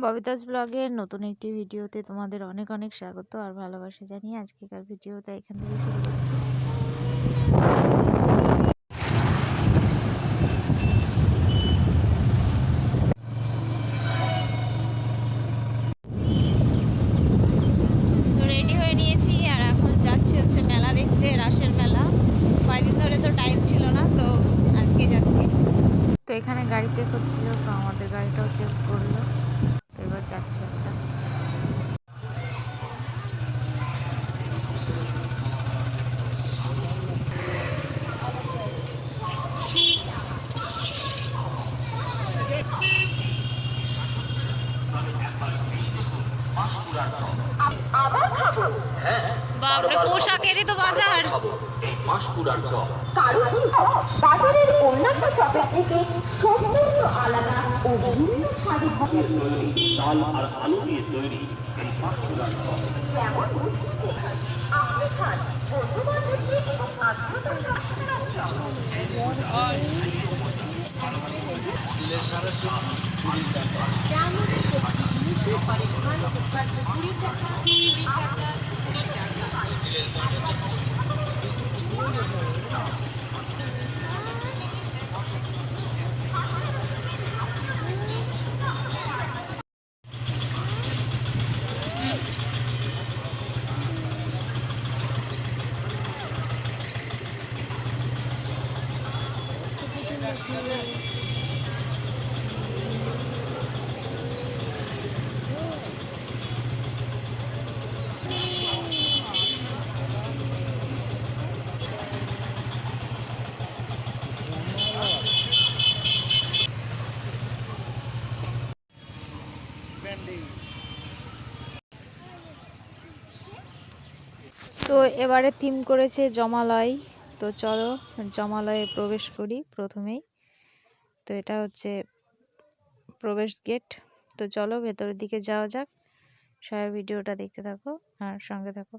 ববিতাস ব্লগের নতুন একটি ভিডিওতে তোমাদের অনেক অনেক স্বাগত আর ভালোবাসা জানিয়ে আজকেকার ভিডিওটা এখান থেকে শুরু করছি। তো রেডি হয়ে নিয়েছি আর এখন যাচ্ছি হচ্ছে মেলা দেখতে রাসের মেলা। কয়েকদিন ধরে তো টাইম ছিল না তো আজকে যাচ্ছি। তো এখানে গাড়ি চেক হচ্ছিল তো আমাদের গাড়িটাও চেক করল তো এবার যাচ্ছি আমরা আবার খাব বাপরে পোশাকেরই তো বাজার। চপ বাজারের অন্যান্য চপের থেকে সম্পূর্ণ আলাদা ও ভিন্ন স্বাদের হবে আর আলু দিয়ে তৈরি এই পাঁশকুড়ার চপ যেমন আপনি খান বন্ধু বান্ধবী এবং আত্মীয়তার সাথে তো এবারে থিম করেছে জমালয়। তো চলো জমালয়ে প্রবেশ করি প্রথমেই। তো এটা হচ্ছে প্রবেশ গেট। তো চলো ভেতরের দিকে যাওয়া যাক। সবাই ভিডিওটা দেখতে থাকো আর সঙ্গে থাকো।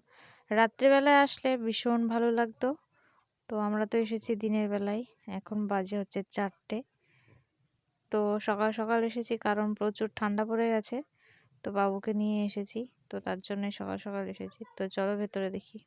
রাত্রেবেলায় আসলে ভীষণ ভালো লাগতো। তো আমরা তো এসেছি দিনের বেলায়। এখন বাজে হচ্ছে চারটে। তো সকাল সকাল এসেছি কারণ প্রচুর ঠান্ডা পড়ে গেছে। তো বাবুকে নিয়ে এসেছি। তো তার জন্য সকাল সকাল এসেছি। তো চলো ভেতরে দেখি।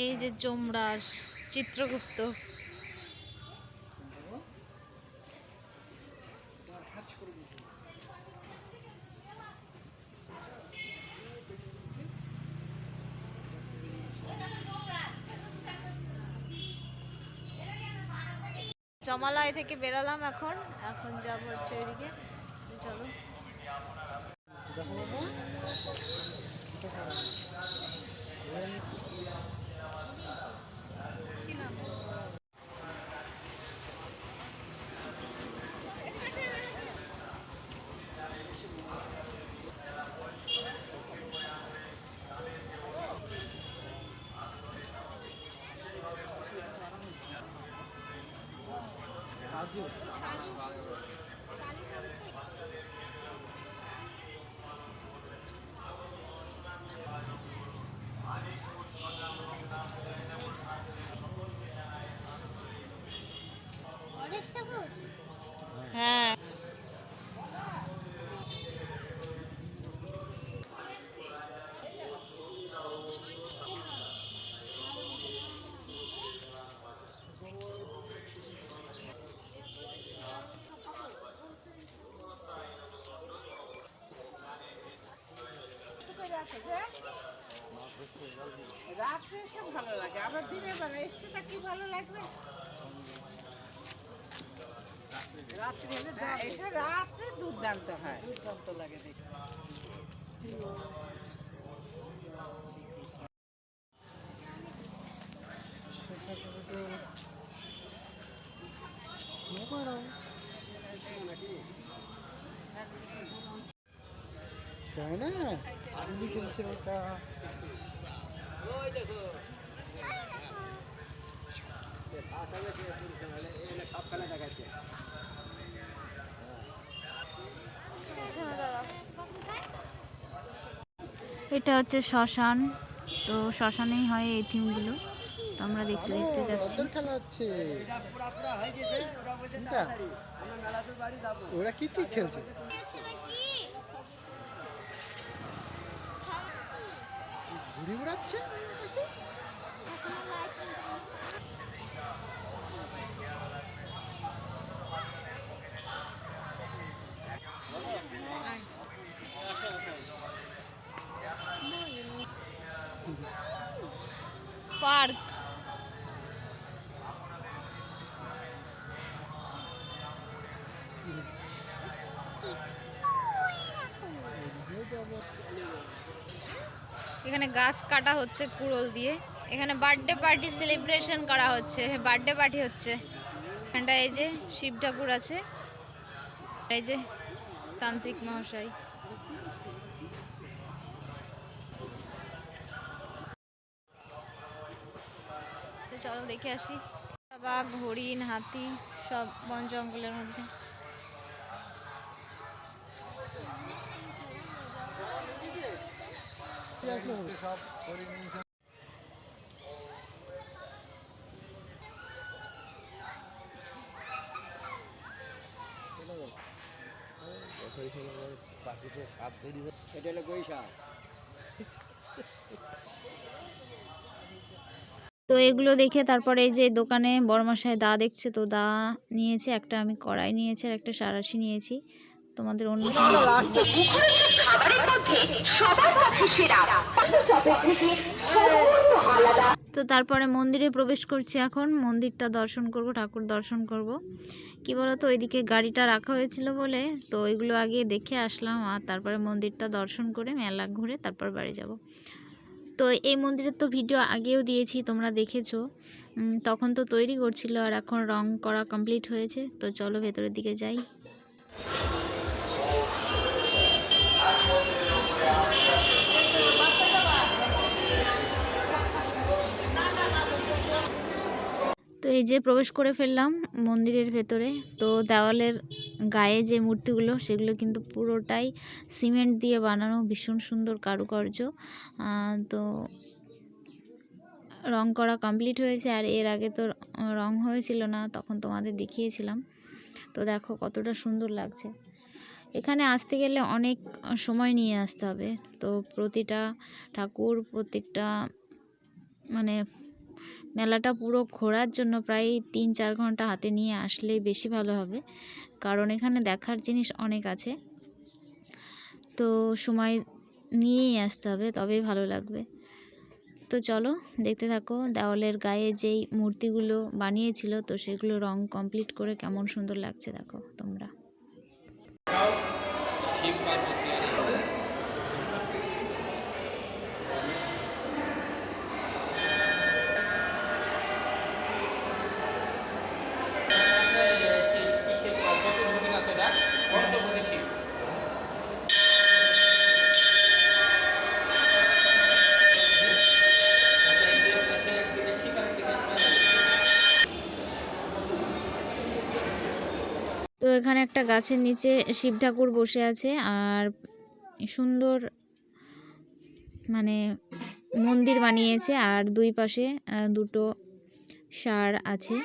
এই যে যমরাজ চিত্রগুপ্ত। জমালয় থেকে বেরালাম এখন। এখন যাব হচ্ছে ওইদিকে। চলো। ঠাকুর রাত্রে এসে ভালো লাগে আবার দিনের বেলা এসছে তা কি ভালো লাগবে? রাত্রে এসে রাত্রে দুর্দান্ত হয়। দুর্দান্ত লাগে দেখতে। খেলছে ওটা এটা হচ্ছে শ্মশান। তো শ্মশানেই হয় এই থিমগুলো। তো আমরা দেখতে দেখতে যাচ্ছি। খেলা হচ্ছে। ওরা কি কি খেলছে? ঘুড়ি বেড়াচ্ছে? আকাশে? পার্ক। এখানে গাছ কাটা হচ্ছে কুড়োল দিয়ে। এখানে বার্থডে পার্টি সেলিব্রেশন করা হচ্ছে। বার্থডে পার্টি হচ্ছে। এখানটা এই যে শিব ঠাকুর আছে। এই যে তান্ত্রিক মহাশয়। চলো দেখে আসি। বাঘ, হরিণ, হাতি সব বন জঙ্গলের মধ্যে। তো এগুলো দেখে তারপরে এই যে দোকানে বড়মশাই দা দেখছে, তো দা নিয়েছে একটা, আমি কড়াই নিয়েছি আর একটা সারাশি নিয়েছি। তোমাদের অন্য তো তারপরে মন্দিরে প্রবেশ করছি এখন। মন্দিরটা দর্শন করব ঠাকুর দর্শন করব। কি বলো তো ওইদিকে গাড়িটা রাখা হয়েছিল বলে তো ওইগুলো আগে দেখে আসলাম আর তারপরে মন্দিরটা দর্শন করে মেলা ঘুরে তারপর বাড়ি যাব। তো এই মন্দিরের তো ভিডিও আগেও দিয়েছি তোমরা দেখেছ। তখন তো তৈরি করছিল আর এখন রং করা কমপ্লিট হয়েছে। তো চলো ভেতরের দিকে যাই। এই যে প্রবেশ করে ফেললাম মন্দিরের ভেতরে, তো দেওয়ালের গায়ে যে মূর্তিগুলো, সেগুলো কিন্তু পুরোটাই সিমেন্ট দিয়ে বানানো ভীষণ সুন্দর কারুকার্য। তো রং করা কমপ্লিট হয়েছে, আর এর আগে তো রং হয়েছিল না, তখন তোমাদের দেখিয়েছিলাম। তো দেখো কতটা সুন্দর লাগছে। এখানে আসতে গেলে অনেক সময় নিয়ে আসতে হবে। তো প্রতিটা ঠাকুর প্রত্যেকটা মানে মেলাটা পুরো ঘোরার জন্য প্রায় তিন চার ঘণ্টা হাতে নিয়ে আসলেই বেশি ভালো হবে। কারণ এখানে দেখার জিনিস অনেক আছে। তো সময় নিয়েই আসতে হবে, তবেই ভালো লাগবে। তো চলো, দেখতে থাকো, দেওয়ালের গায়ে যেই মূর্তিগুলো বানিয়েছিল, তো সেগুলো রং কমপ্লিট করে কেমন সুন্দর লাগছে, দেখো তোমরা। এখানে একটা গাছের নিচে শিব ঠাকুর বসে আছে আর সুন্দর মানে মন্দির বানিয়েছে আর দুই পাশে দুটো সার আছে।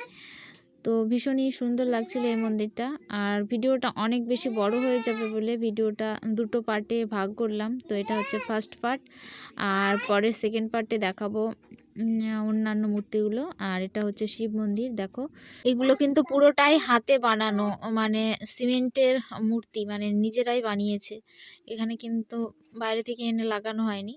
তো ভীষণই সুন্দর লাগছিল এই মন্দিরটা আর ভিডিওটা অনেক বেশি বড় হয়ে যাবে বলে ভিডিওটা দুটো পার্টে ভাগ করলাম। তো এটা হচ্ছে ফার্স্ট পার্ট আর পরের সেকেন্ড পার্টে দেখাবো অন্যান্য মূর্তিগুলো। আর এটা হচ্ছে শিব মন্দির, দেখো। এগুলো কিন্তু পুরোটাই হাতে বানানো মানে সিমেন্টের মূর্তি মানে নিজেরাই বানিয়েছে। এখানে কিন্তু বাইরে থেকে এনে লাগানো হয়নি।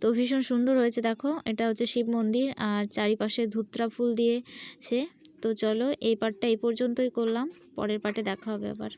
তো ভীষণ সুন্দর হয়েছে, দেখো। এটা হচ্ছে শিব মন্দির, আর চারিপাশে ধুত্রা ফুল দিয়েছে। তো চলো, এই পার্টটা এই পর্যন্তই করলাম। পরের পার্টে দেখা হবে আবার।